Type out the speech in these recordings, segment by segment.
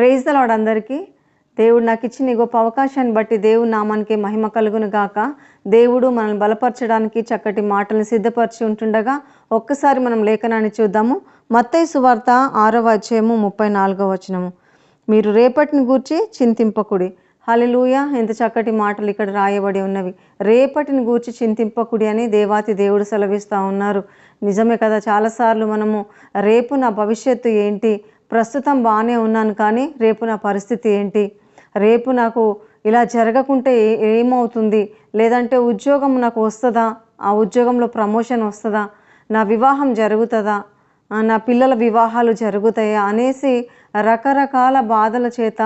Praise the Lord అందరికీ. దేవుడు నాకు ఇచ్చిన ఈ గొప్ప అవకాశాన్ని బట్టి దేవుడు నామానికి మహిమ కలుగును గాక. దేవుడు మనల్ని బలపరచడానికి చక్కటి మాటలను సిద్ధపరిచి ఉంటుండగా ఒక్కసారి మనం లేఖనాన్ని చూద్దాము. మత్తయ్య సువార్త ఆరవ అధ్యాయము ముప్పై నాలుగవ వచనము. మీరు రేపటిని గూర్చి చింతింపకుడి. హలిలూయ ఎంత చక్కటి మాటలు ఇక్కడ రాయబడి ఉన్నవి. రేపటిని గూర్చి చింతింపకుడి అని దేవాతి దేవుడు సెలవిస్తూ ఉన్నారు. నిజమే కదా చాలాసార్లు మనము రేపు నా భవిష్యత్తు ఏంటి? ప్రస్తుతం బాగానే ఉన్నాను కానీ రేపు నా పరిస్థితి ఏంటి? రేపు నాకు ఇలా జరగకుంటే ఏమవుతుంది? లేదంటే ఉద్యోగం నాకు వస్తుందా? ఆ ఉద్యోగంలో ప్రమోషన్ వస్తుందా? నా వివాహం జరుగుతుందా? నా పిల్లల వివాహాలు జరుగుతాయా? అనేసి రకరకాల బాధల చేత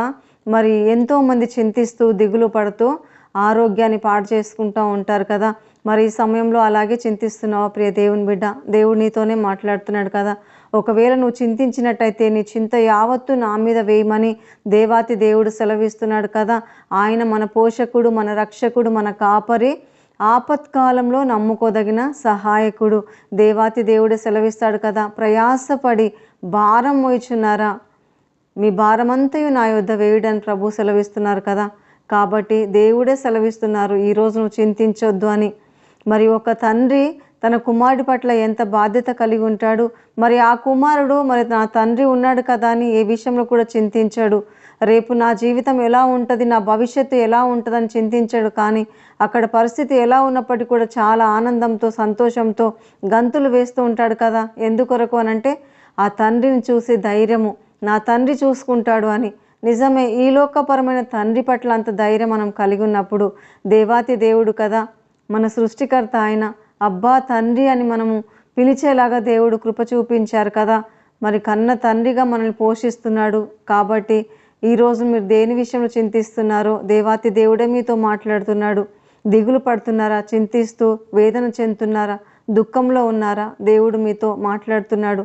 మరి ఎంతోమంది చింతిస్తూ దిగులు పడుతూ ఆరోగ్యాన్ని పాడు చేసుకుంటూ ఉంటారు కదా. మరి ఈ సమయంలో అలాగే చింతిస్తున్నావా ప్రియ దేవుని బిడ్డ? దేవుడు నీతోనే మాట్లాడుతున్నాడు కదా. ఒకవేళ నువ్వు చింతించినట్టయితే నీ చింత యావత్తు నా మీద వేయమని దేవాతి దేవుడు సెలవిస్తున్నాడు కదా. ఆయన మన పోషకుడు మన రక్షకుడు మన కాపరి ఆపత్కాలంలో నమ్ముకోదగిన సహాయకుడు దేవాతి దేవుడే సెలవిస్తాడు కదా. ప్రయాసపడి భారం మోయిచున్నారా? మీ భారమంతయు నా యొద్ద వేయడని ప్రభు సెలవిస్తున్నారు కదా. కాబట్టి దేవుడే సెలవిస్తున్నారు ఈరోజు నువ్వు చింతించొద్దు అని. మరి ఒక తండ్రి తన కుమారుడి పట్ల ఎంత బాధ్యత కలిగి ఉంటాడు? మరి ఆ కుమారుడు మరి నా తండ్రి ఉన్నాడు కదా అని ఏ విషయంలో కూడా చింతించాడు. రేపు నా జీవితం ఎలా ఉంటుంది? నా భవిష్యత్తు ఎలా ఉంటుందని చింతించాడు కానీ అక్కడ పరిస్థితి ఎలా ఉన్నప్పటికీ కూడా చాలా ఆనందంతో సంతోషంతో గంతులు వేస్తూ ఉంటాడు కదా? ఎందుకొరకు అనంటే ఆ తండ్రిని చూసి ధైర్యము. నా తండ్రి చూసుకుంటాడు అని. నిజమే ఈ లోకపరమైన తండ్రి పట్ల అంత ధైర్యం మనం కలిగి ఉన్నప్పుడు దేవాతి దేవుడు కదా? మన సృష్టికర్త ఆయన. అబ్బా తండ్రి అని మనము పిలిచేలాగా దేవుడు కృప చూపించారు కదా. మరి కన్న తండ్రిగా మనల్ని పోషిస్తున్నాడు. కాబట్టి ఈరోజు మీరు దేని విషయంలో చింతిస్తున్నారో దేవాతి దేవుడే మీతో మాట్లాడుతున్నాడు. దిగులు పడుతున్నారా? చింతిస్తూ వేదన చెందుతున్నారా? దుఃఖంలో ఉన్నారా? దేవుడు మీతో మాట్లాడుతున్నాడు.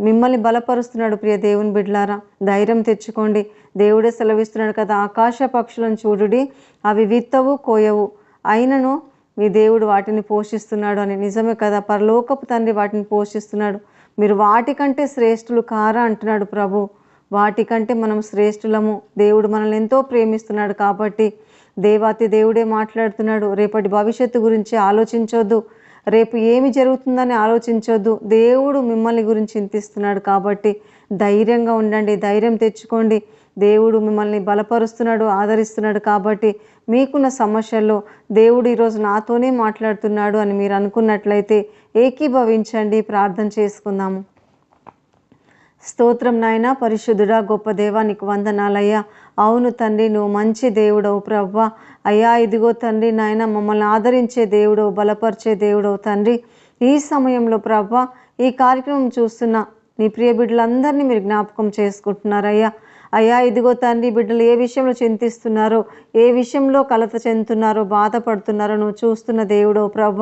మిమ్మల్ని బలపరుస్తున్నాడు ప్రియ దేవుని బిడ్లారా ధైర్యం తెచ్చుకోండి. దేవుడే సెలవిస్తున్నాడు కదా ఆకాశ పక్షులను చూడుడి అవి విత్తవు కోయవు. అయినను మీ దేవుడు వాటిని పోషిస్తున్నాడు అని. నిజమే కదా పరలోకపు తండ్రి వాటిని పోషిస్తున్నాడు. మీరు వాటికంటే శ్రేష్ఠులు కారా అంటున్నాడు ప్రభు. వాటికంటే మనం శ్రేష్ఠులము. దేవుడు మనల్ని ఎంతో ప్రేమిస్తున్నాడు కాబట్టి దేవాతి దేవుడే మాట్లాడుతున్నాడు. రేపటి భవిష్యత్తు గురించి ఆలోచించొద్దు. రేపు ఏమి జరుగుతుందని ఆలోచించొద్దు. దేవుడు మిమ్మల్ని గురించి చింతిస్తున్నాడు కాబట్టి ధైర్యంగా ఉండండి ధైర్యం తెచ్చుకోండి. దేవుడు మిమ్మల్ని బలపరుస్తున్నాడు ఆదరిస్తున్నాడు కాబట్టి మీకున్న సమస్యల్లో దేవుడు ఈరోజు నాతోనే మాట్లాడుతున్నాడు అని మీరు అనుకున్నట్లయితే ఏకీభవించండి ప్రార్థన చేసుకుందాము. స్తోత్రం నాయన పరిశుద్ధుడా గొప్ప దేవా నీకు వందనాలయ్యా. అవును తండ్రి నువ్వు మంచి దేవుడవు ప్రవ్వా. అయ్యా ఇదిగో తండ్రి నాయన మమ్మల్ని ఆదరించే దేవుడవు బలపరిచే దేవుడవు తండ్రి. ఈ సమయంలో ప్రవ్వా ఈ కార్యక్రమం చూస్తున్న నీ ప్రియ బిడ్డలందరినీ మీరు జ్ఞాపకం చేసుకుంటున్నారయ్యా. అయ్యా ఇదిగో తండ్రి బిడ్డలు ఏ విషయంలో చింతిస్తున్నారో ఏ విషయంలో కలత చెందుతున్నారో బాధపడుతున్నారో నువ్వు చూస్తున్న దేవుడో ప్రభ.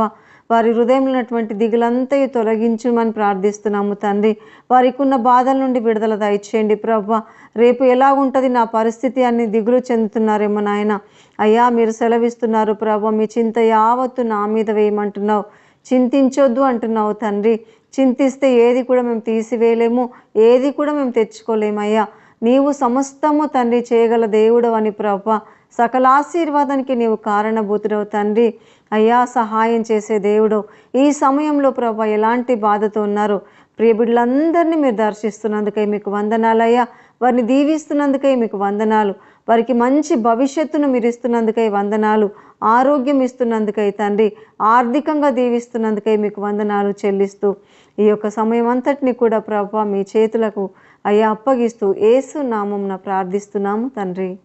వారి హృదయంలో ఉన్నటువంటి దిగులంతా తొలగించమని ప్రార్థిస్తున్నాము తండ్రి. వారికి ఉన్న బాధల నుండి విడుదల దయచేయండి ప్రభ. రేపు ఎలా ఉంటుంది నా పరిస్థితి అని దిగులు చెందుతున్నారేమో నాయన. అయ్యా మీరు సెలవిస్తున్నారు ప్రభ మీ చింత యావత్తు నా మీద వేయమంటున్నావు. చింతించొద్దు అంటున్నావు తండ్రి. చింతిస్తే ఏది కూడా మేము తీసివేయలేము ఏది కూడా మేము తెచ్చుకోలేమయ్యా. నీవు సమస్తము తండ్రి చేయగల దేవుడు అని ప్రభా. సకల ఆశీర్వాదానికి నీవు కారణభూతుడవు తండ్రి. అయ్యా సహాయం చేసే దేవుడు. ఈ సమయంలో ప్రభ ఎలాంటి బాధతో ఉన్నారు? ప్రియ బిడ్డలందరినీ మీరు దర్శిస్తున్నందుకై మీకు వందనాలయ్యా. వారిని దీవిస్తున్నందుకై మీకు వందనాలు. వారికి మంచి భవిష్యత్తును మీరు ఇస్తున్నందుకై వందనాలు. ఆరోగ్యం ఇస్తున్నందుకై తండ్రి. ఆర్థికంగా దీవిస్తున్నందుకై మీకు వందనాలు చెల్లిస్తూ ఈ యొక్క సమయం అంతటిని కూడా ప్రభా మీ చేతులకు అయ్యా అప్పగిస్తూ ఏసు నామంన ప్రార్థిస్తున్నాము తండ్రి.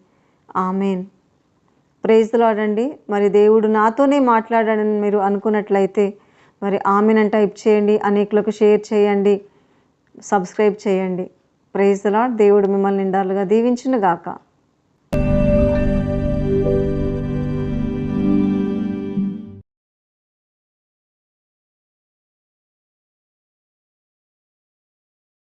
ఆమెన్. ప్రేజ్లాడండి మరి దేవుడు నాతోనే మాట్లాడాడని మీరు అనుకున్నట్లయితే మరి ఆమెన్ టైప్ చేయండి అనేకులకు షేర్ చేయండి సబ్స్క్రైబ్ చేయండి. ప్రైజ్ లాడ్ దేవుడు మిమ్మల్ని నిండాలుగా దీవించునుగాక. గాక